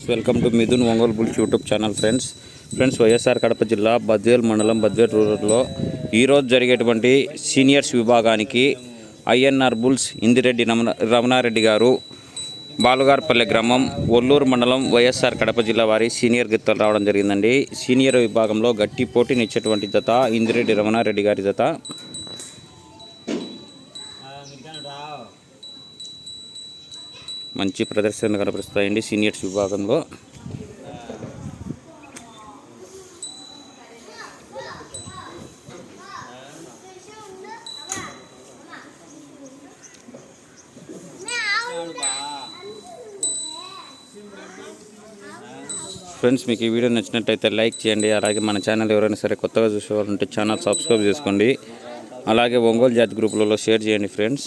Welcome to Mithun Ongole bulls YouTube channel friends friends YSR Kadapa జిల్లా బద్వేల్ మండలం బద్వేల్ రూరల్లో ఈరోజు జరిగేటువంటి సీనియర్స్ విభాగానికి ఐఎన్ఆర్ బుల్స్ ఇందిరెడ్డి రమణ రమణారెడ్డి గారు బాలుగార్పల్లె గ్రామం ఒల్లూరు మండలం వైఎస్ఆర్ కడప జిల్లా వారి సీనియర్ గిత్తలు రావడం జరిగిందండి. సీనియర్ విభాగంలో గట్టి పోటీనిచ్చేటువంటి జత ఇందిరెడ్డి రమణారెడ్డి గారి జత. మంచి ప్రదర్శన కనపరుస్తాయండి సీనియర్స్ విభాగంలో. ఫ్రెండ్స్ మీకు ఈ వీడియో నచ్చినట్టయితే లైక్ చేయండి. అలాగే మన ఛానల్ ఎవరైనా సరే కొత్తగా చూసేవాళ్ళు ఉంటే ఛానల్ సబ్స్క్రైబ్ చేసుకోండి. అలాగే ఒంగోలు జాతి గ్రూపులలో షేర్ చేయండి ఫ్రెండ్స్.